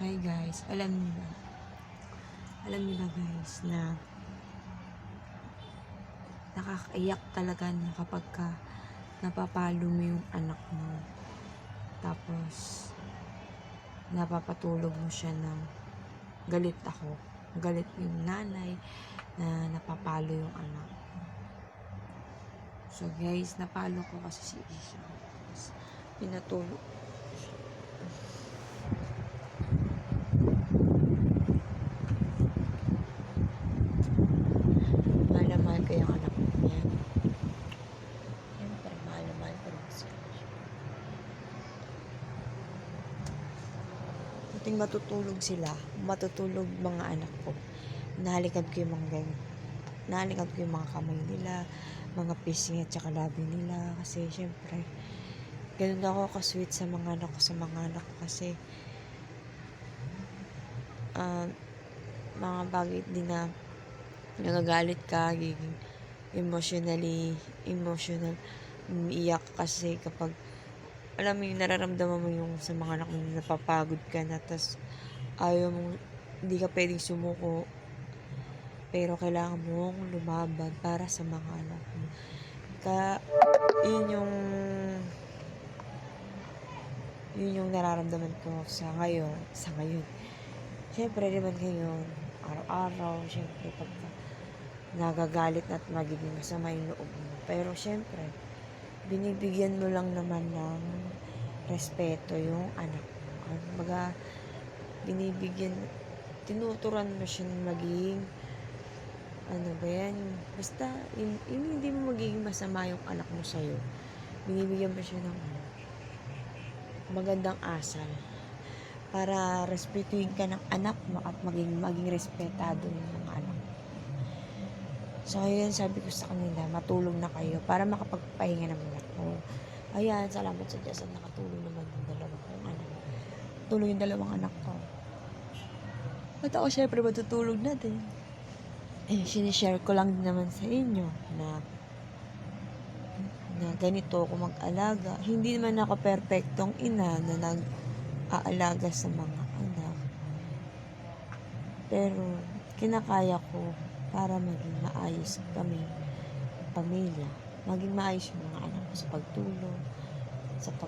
Hi guys, alam niyo ba? Alam niyo ba guys na nakakaiyak talaga na kapag ka napapalo mo yung anak mo. Tapos napapatulog mo siya ng galit ako. Galit yung nanay na napapalo yung anak. So guys, napalo ko kasi si Isha. Pinatulog ko siya. Mahal na mahal ko yung anak ko niya. Siyempre, mahal na mahal ko rin siya. Buting matutulog sila, matutulog mga anak ko. Nahalikan ko yung mga ganyan. Nahalikan ko yung mga kamay nila, mga pisngi at saka labi nila. Kasi, syempre, ganun ako kasweet sa mga anak ko, sa mga anak ko. Kasi, ah, mga bagay din na nagagalit ka, emotionally, emotional, umiiyak kasi kapag, alam mo yung nararamdaman mo yung sa mga anak mo, napapagod ka na, tas ayaw mo, hindi ka pwedeng sumuko, pero kailangan mong lumaban para sa mga anak mo. Kaya, yun yung, yun yung nararamdaman ko sa ngayon, sa ngayon. Siyempre naman ngayon, araw-araw, siyempre pagka nagagalit at magiging masama yung loob mo. Pero siyempre, binibigyan mo lang naman ng respeto yung anak mo. Kumbaga, binibigyan, tinuturan mo siya ng maging, ano ba yan, basta, yun, yun hindi mo magiging masama yung anak mo sa'yo. Binibigyan mo siya ng ano, magandang asal para respetuhin ka ng anak mo at maging maging respetado ng anak mo. So, ayun, sabi ko sa kanila, matulog na kayo para makapagpahinga naman ako. Ayan, salamat sa Diyos at nakatulog naman yung dalawa kong anak. Tulog yung dalawang anak ko. At ako syempre matutulog na din. Eh, sinishare ko lang naman sa inyo na na ganito ako mag-alaga. Hindi naman ako perfectong ina na nag-aalaga sa mga anak. Pero, kinakaya ko para maging maayos kami pamilya. Maging maayos yung mga anak ko sa pagtulong, sa pag